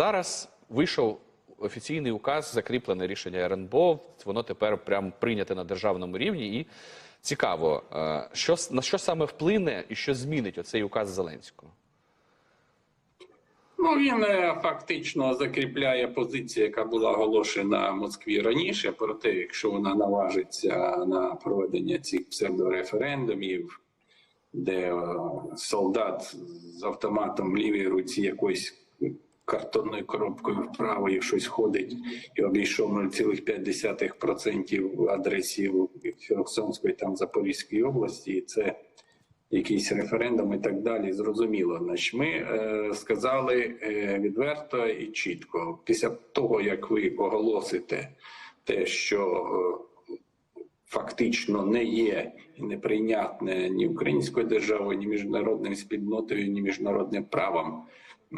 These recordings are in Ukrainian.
зараз вийшов офіційний указ, закріплене рішення РНБО. Воно тепер прям прийняте на державному рівні. І цікаво, е, що на що саме вплине і що змінить оцей указ Зеленського. Ну, він е, фактично закріпляє позицію, яка була оголошена в Москві раніше, про те, якщо вона наважиться на проведення цих псевдореферендумів, де е, солдат з автоматом в лівій руці якоюсь картонною коробкою вправо і щось ходить і обійшов 0,5% адресів Херсонської там Запорізької області. І це якийсь референдум і так далі. Зрозуміло. Значить, ми е, сказали е, відверто і чітко, після того як ви оголосите те, що е, фактично не є і неприйнятне ні українською державою, ні міжнародною спільнотою, ні міжнародним правом.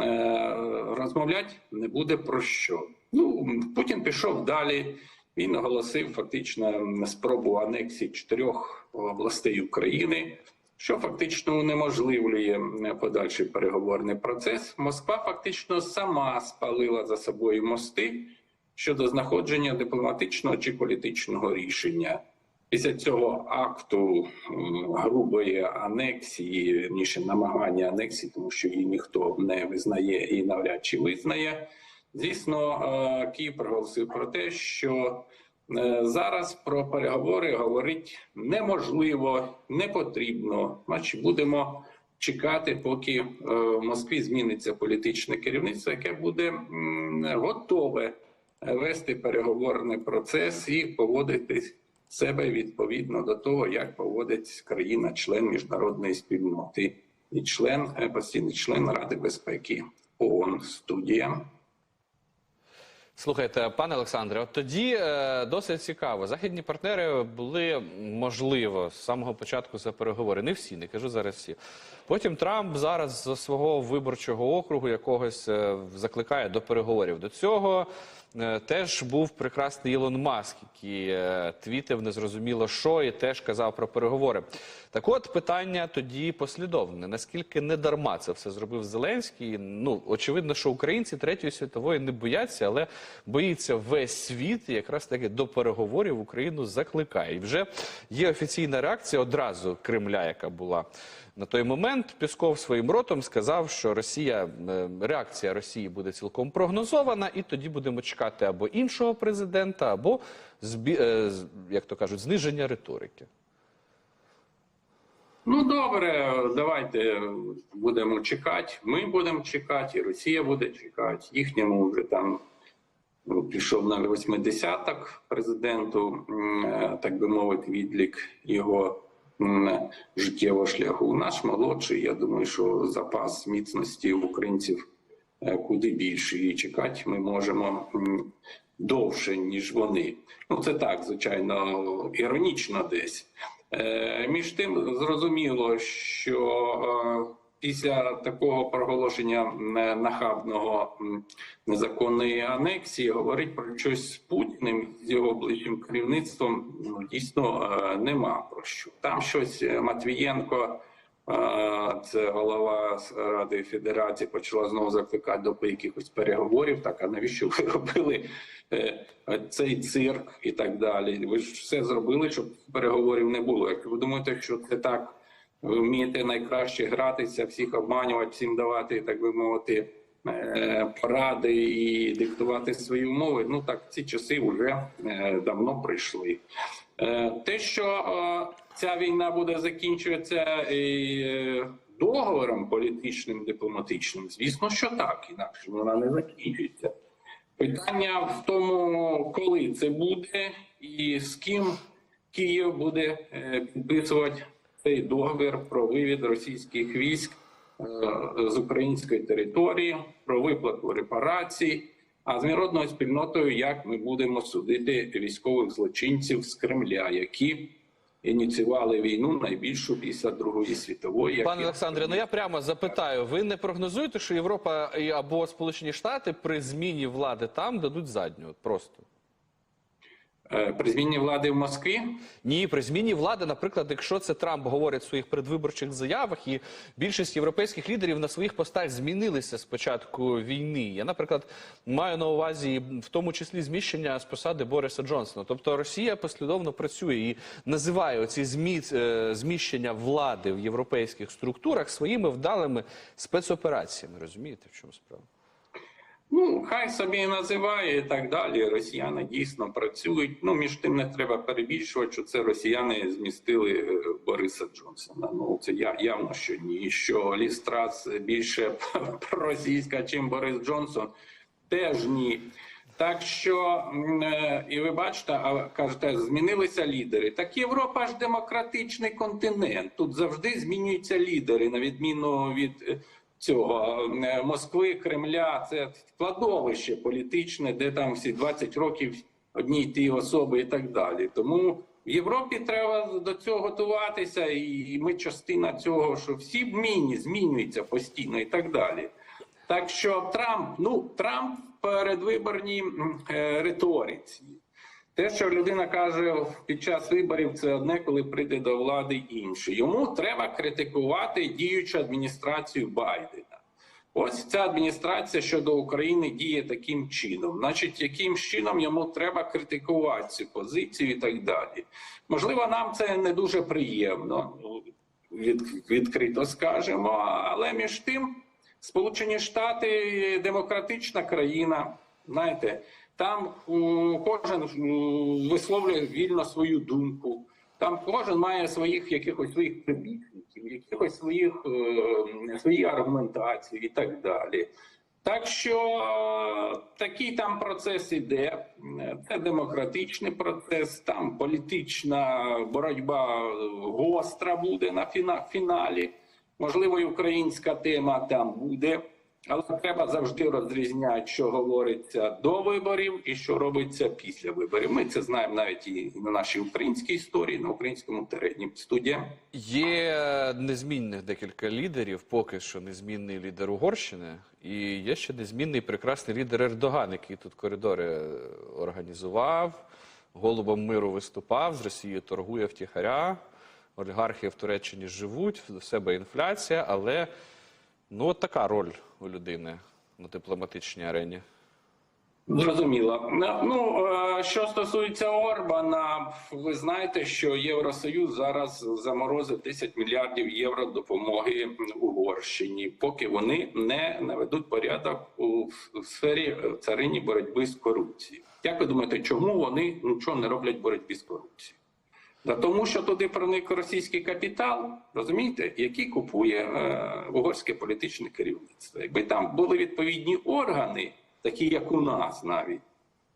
Е, Розмовляти не буде про що. Ну Путін пішов далі. Він оголосив фактично спробу анексії чотирьох областей України, що фактично унеможливлює подальший переговорний процес. Москва фактично сама спалила за собою мости щодо знаходження дипломатичного чи політичного рішення. Після цього акту грубої анексії, вірніше намагання анексії, тому що її ніхто не визнає і навряд чи визнає. Звісно, е, Київ проголосив про те, що е, зараз про переговори говорити неможливо, не потрібно. Значить, будемо чекати, поки е, в Москві зміниться політичне керівництво, яке буде готове вести переговорний процес і поводити себе відповідно до того, як поводить країна-член міжнародної спільноти і член е, постійний член Ради безпеки ООН студія. Слухайте, пане Олександре, от тоді е, досить цікаво. Західні партнери були можливо з самого початку за переговори. Не всі, не кажу зараз всі. Потім Трамп зараз з свого виборчого округу якогось е, закликає до переговорів. До цього теж був прекрасний Ілон Маск, який е, твітив незрозуміло що і теж казав про переговори. Так от питання тоді послідовне. Наскільки не дарма це все зробив Зеленський? Ну очевидно, що українці третьої світової не бояться, але боїться весь світ і якраз таки до переговорів Україну закликає. І вже є офіційна реакція одразу Кремля, яка була на той момент. Пісков своїм ротом сказав, що Росія е, реакція Росії буде цілком прогнозована, і тоді будемо чекати або іншого президента, або е, як то кажуть, зниження риторики. Ну добре, давайте будемо чекати. Ми будемо чекати, і Росія буде чекати. Їхньому вже там ну, пішов на 80-ок президенту, е, так би мовити, відлік його життєвого шляху. Наш молодший, я думаю, що запас міцності в українців е, куди більше і чекати ми можемо довше, ніж вони. Ну це так, звичайно, іронічно десь. Е, Між тим, зрозуміло, що е, після такого проголошення нахабного незаконної анексії говорить про щось з Путіним з його ближчим керівництвом ну, дійсно е, нема про що. Там щось е, Матвієнко. е, Це голова Ради Федерації почала знову закликати до якихось переговорів. Так, а навіщо ви робили цей цирк і так далі? Ви ж все зробили, щоб переговорів не було. Як ви думаєте, що це так? Ви вмієте найкраще гратися, всіх обманювати, всім давати, так би мовити, е, поради і диктувати свої умови. Ну так ці часи вже е, давно прийшли. Е, Те, що ця війна буде закінчуватися договором політичним, дипломатичним, звісно, що так, інакше вона не закінчиться. Питання в тому, коли це буде, і з ким Київ буде підписувати цей договір про вивід російських військ е, з української території, про виплату репарацій. А з міжнародною спільнотою, як ми будемо судити військових злочинців з Кремля, які ініціювали війну найбільшу після Другої світової. Пане я- Олександре, ну я прямо запитаю: ви не прогнозуєте, що Європа або Сполучені Штати при зміні влади там дадуть задню? Просто При зміні влади в Москві Ні, при зміні влади, наприклад, якщо це Трамп говорить в своїх передвиборчих заявах, і більшість європейських лідерів на своїх постах змінилися з початку війни. Я, наприклад, маю на увазі в тому числі зміщення з посади Бориса Джонсона. Тобто Росія послідовно працює і називає оці змі, е, зміщення влади в європейських структурах своїми вдалими спецопераціями. Розумієте, в чому справа? Ну, хай собі називає і так далі. Росіяни дійсно працюють. Ну, між тим не треба перебільшувати, що це росіяни змістили е, Бориса Джонсона. Ну, це явно, що ні. Що Лістрас більше проросійська, чим Борис Джонсон, теж ні. Так що, е, і ви бачите, а кажете, змінилися лідери. Так Європа ж демократичний континент. Тут завжди змінюються лідери, на відміну від е, цього е, Москви, Кремля. Це складовище політичне, де там всі 20 років одні й ті особи і так далі. Тому в Європі треба до цього готуватися, і ми частина цього, що всі міні змінюються постійно і так далі. Так що Трамп, ну Трамп в передвиборній е, риториці. Те, що людина каже під час виборів, це одне, коли прийде до влади інше. Йому треба критикувати діючу адміністрацію Байдена. Ось ця адміністрація щодо України діє таким чином. Значить, яким чином йому треба критикувати цю позицію і так далі. Можливо, нам це не дуже приємно, ну, від, відкрито скажемо, але між тим. Сполучені Штати демократична країна. Знаєте, там кожен висловлює вільно свою думку. Там кожен має своїх якихось своїх прибічників, якихось своїх е, свої аргументації і так далі. Так що е, такий там процес іде. Це демократичний процес, там політична боротьба е, гостра буде на фіна- фіналі. Можливо, і українська тема там буде, але треба завжди розрізняти, що говориться до виборів і що робиться після виборів. Ми це знаємо навіть і на нашій українській історії, на українському терені. Студія. Є незмінних декілька лідерів, поки що незмінний лідер Угорщини, і є ще незмінний прекрасний лідер Ердоган, який тут коридори е, організував, голубом миру виступав, з Росією торгує втіхаря. Олігархи в Туреччині живуть, в себе інфляція, але ну от така роль у людини на дипломатичній арені. Зрозуміло. Ну е, що стосується Орбана, ви знаєте, що Євросоюз зараз заморозив 10 мільярдів євро допомоги Угорщині, поки вони не наведуть порядок у сфері е, царині боротьби з корупцією. Як ви думаєте, чому вони нічого не роблять в боротьбі з корупцією? Да тому, що туди проник російський капітал, розумієте, який купує е, угорське політичне керівництво. Якби там були відповідні органи, такі як у нас навіть,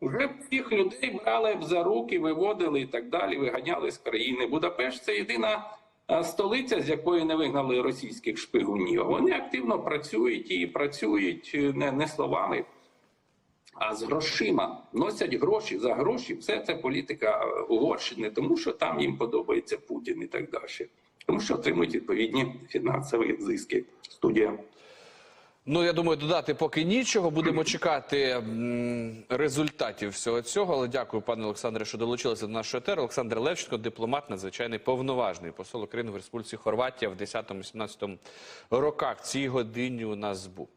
вже б цих людей брали б за руки, виводили і так далі, виганяли з країни. Будапешт це єдина е, столиця, з якої не вигнали російських шпигунів. Вони активно працюють і працюють е, не, не словами. А з грошима носять гроші за гроші. Все це політика е, Угорщини, тому що там їм подобається Путін і так далі. Тому що отримують відповідні фінансові зиски. Студія. Ну, я думаю, додати поки нічого. Будемо чекати результатів всього цього. Але дякую, пане Олександре, що долучилися до нашого етеру. Олександр Левченко, дипломат, надзвичайний повноважний посол України в Республіці Хорватія в 10-17 роках. Цій годині у нас був.